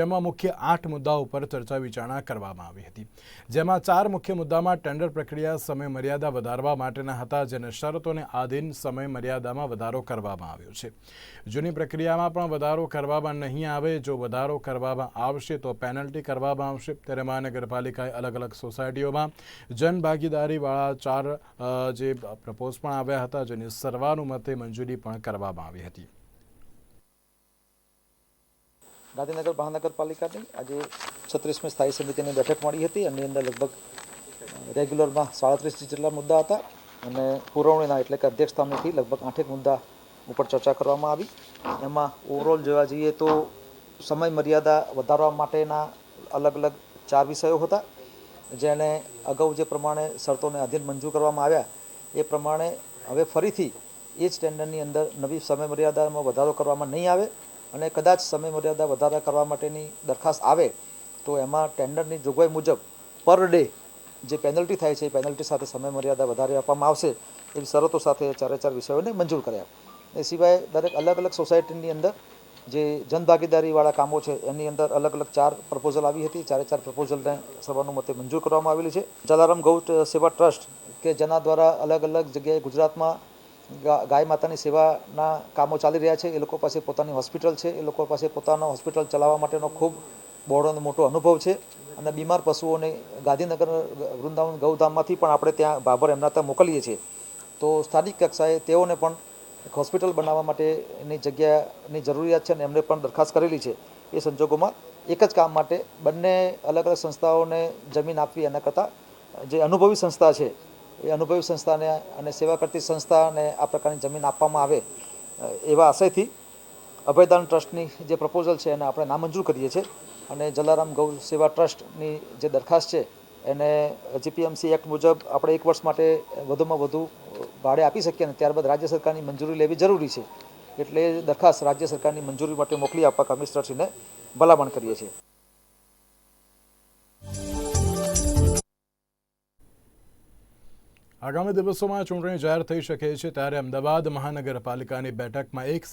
જેમાં મુખ્ય આઠ મુદ્દાઓ પર ચર્ચા વિચારણા કરવામાં આવી હતી. જેમાં ચાર મુખ્ય મુદ્દામાં ટેન્ડર પ્રક્રિયા, સમય મર્યાદા વધારવા માટેના હતા જેને શરતોને આધીન સમય મર્યાદામાં વધારો કરવામાં આવ્યો છે. જૂની પ્રક્રિયામાં પણ વધારો કરવામાં નહીં આવે. જો વધારો કરવામાં આવશે તો પેનલ્ટી કરવામાં આવશે. ત્યારે મહાનગરપાલિકાએ અલગ અલગ સોસાયટીઓમાં જનભાગીદારીવાળા ચાર જે પ્રપોઝ પણ આવ્યા હતા, જેની સર્વાનુમતે મંજૂરી પણ કરવામાં આવી હતી. ગાંધીનગર મહાનગરપાલિકાની આજે છત્રીસમી સ્થાયી સમિતિની બેઠક મળી હતી. એની અંદર લગભગ રેગ્યુલરમાં સાડત્રીસ જેટલા મુદ્દા હતા અને પુરવણીના એટલે કે અધ્યક્ષ લગભગ આઠેક મુદ્દા ઉપર ચર્ચા કરવામાં આવી. એમાં ઓવરઓલ જોવા જઈએ તો સમય મર્યાદા વધારવા માટેના અલગ અલગ ચાર વિષયો હતા જેને અગાઉ જે પ્રમાણે શરતોને આધીન મંજૂર કરવામાં આવ્યા એ પ્રમાણે હવે ફરીથી એ જ ટેન્ડરની અંદર નવી સમય મર્યાદામાં વધારો કરવામાં નહીં આવે. અને કદાચ સમય મર્યાદા વધારા કરવા માટેની દરખાસ્ત આવે, તો એમાં ટેન્ડરની જોગવાઈ મુજબ પર ડે જે પેનલ્ટી થાય છે એ પેનલ્ટી સાથે સમય મર્યાદા વધારે આપવામાં આવશે એવી શરતો સાથે ચારે ચાર વિષયોને મંજૂર કર્યા. એ સિવાય દરેક અલગ અલગ સોસાયટીની અંદર જે જનભાગીદારીવાળા કામો છે, એની અંદર અલગ અલગ ચાર પ્રપોઝલ આવી હતી. ચારે ચાર પ્રપોઝલને સર્વાનુમતે મંજૂર કરવામાં આવેલી છે. જલારામ ગૌ સેવા ટ્રસ્ટ કે જેના દ્વારા અલગ અલગ જગ્યાએ ગુજરાતમાં ગાય માતાની સેવાના કામો ચાલી રહ્યા છે. એ લોકો પાસે પોતાની હોસ્પિટલ છે. એ લોકો પાસે પોતાનો હોસ્પિટલ ચલાવવા માટેનો ખૂબ બહોળો મોટો અનુભવ છે. અને બીમાર પશુઓને ગાંધીનગર વૃંદાવન ગૌધામમાંથી પણ આપણે ત્યાં ભાભર એમના ત્યાં મોકલીએ છીએ. તો સ્થાનિક કક્ષાએ તેઓને પણ હોસ્પિટલ બનાવવા માટેની જગ્યાની જરૂરિયાત છે અને એમણે પણ દરખાસ્ત કરેલી છે. એ સંજોગોમાં એક જ કામ માટે બંને અલગ અલગ સંસ્થાઓને જમીન આપવી એના કરતાં જે અનુભવી સંસ્થા છે એ અનુભવી સંસ્થાને અને સેવા કરતી સંસ્થાને આ પ્રકારની જમીન આપવામાં આવે એવા આશયથી અભયદાન ટ્રસ્ટની જે પ્રપોઝલ છે એને આપણે નામંજૂર કરીએ છીએ. અને જલારામ ગૌ સેવા ટ્રસ્ટની જે દરખાસ્ત છે એને જીપીએમસી એક્ટ મુજબ આપણે એક વર્ષ માટે વધુમાં વધુ ભાડે આપી શકીએ અને ત્યારબાદ રાજ્ય સરકારની મંજૂરી લેવી જરૂરી છે. એટલે દરખાસ્ત રાજ્ય સરકારની મંજૂરી માટે મોકલી આપવા કમિશનરશ્રીને ભલામણ કરીએ છીએ. આગામી દિવસોમાં ચૂંટણી જાહેર થઈ શકે છે ત્યારે અમદાવાદ મહાનગરપાલિકાની બેઠકમાં એક